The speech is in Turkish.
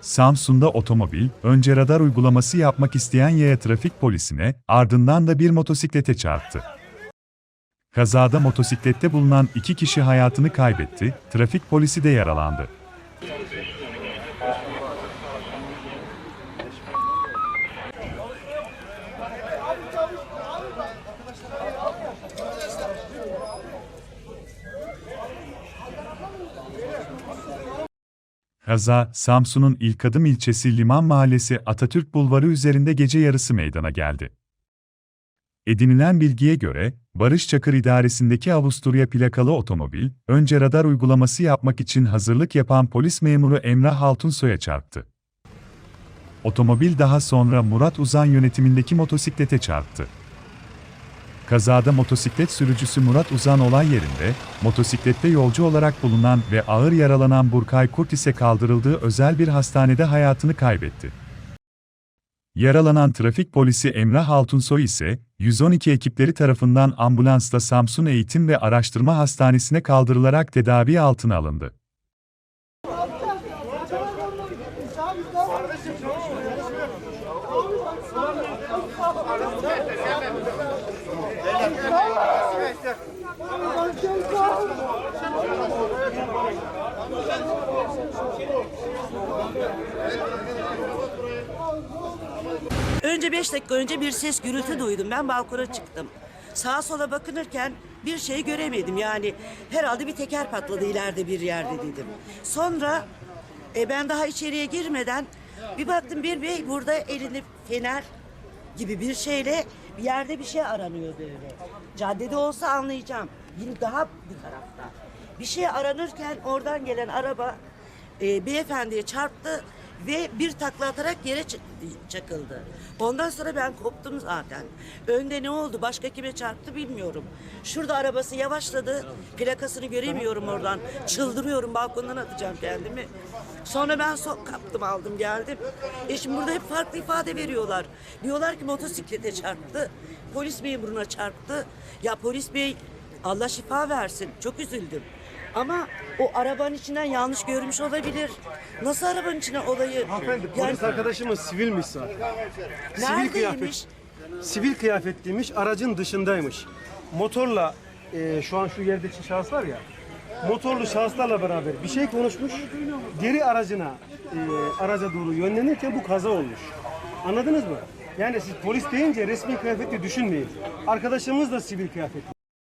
Samsun'da otomobil, önce radar uygulaması yapmak isteyen yaya trafik polisine, ardından da bir motosiklete çarptı. Kazada motosiklette bulunan iki kişi hayatını kaybetti, trafik polisi de yaralandı. Kaza, Samsun'un İlk Adım ilçesi Liman Mahallesi Atatürk Bulvarı üzerinde gece yarısı meydana geldi. Edinilen bilgiye göre, Barış Çakır idaresindeki Avusturya plakalı otomobil, önce radar uygulaması yapmak için hazırlık yapan polis memuru Emrah Altunsoy'a çarptı. Otomobil daha sonra Murat Uzan yönetimindeki motosiklete çarptı. Kazada motosiklet sürücüsü Murat Uzan olay yerinde, motosiklette yolcu olarak bulunan ve ağır yaralanan Burkay Kurt ise kaldırıldığı özel bir hastanede hayatını kaybetti. Yaralanan trafik polisi Emrah Altunsoy ise, 112 ekipleri tarafından ambulansla Samsun Eğitim ve Araştırma Hastanesi'ne kaldırılarak tedavi altına alındı. Önce 5 dakika önce bir ses gürültü duydum. Ben balkona çıktım. Sağa sola bakınırken bir şey göremedim. Yani herhalde bir teker patladı ileride bir yerde dedim. Sonra e, ben daha içeriye girmeden bir baktım bir bey burada elini fener gibi bir şeyle bir yerde bir şey aranıyor böyle. Caddede olsa anlayacağım. Yine daha bu tarafta. Bir şey aranırken oradan gelen araba e, beyefendiye çarptı ve bir takla atarak yere çakıldı. Ondan sonra ben koptum zaten. Önde ne oldu? Başka kime çarptı bilmiyorum. Şurada arabası yavaşladı. Plakasını göremiyorum oradan. Çıldırıyorum balkondan atacağım kendimi. Sonra ben sok kaptım aldım geldim. E şimdi burada hep farklı ifade veriyorlar. Diyorlar ki motosiklete çarptı. Polis memuruna çarptı. Ya polis bey Allah şifa versin. Çok üzüldüm. Ama o arabanın içinden yanlış görmüş olabilir. Nasıl arabanın içine olayı? Hanımefendi Yani polis arkadaşımız sivilmiş zaten. Sivil neredeymiş? kıyafet. Sivil kıyafetliymiş, aracın dışındaymış. Motorla e, şu an şu yerdeki şahıs var ya. Motorlu şahıslarla beraber bir şey konuşmuş. Geri aracına e, araca doğru yönlenirken bu kaza olmuş. Anladınız mı? Yani siz polis deyince resmi kıyafetli düşünmeyin. Arkadaşımız da sivil kıyafetli.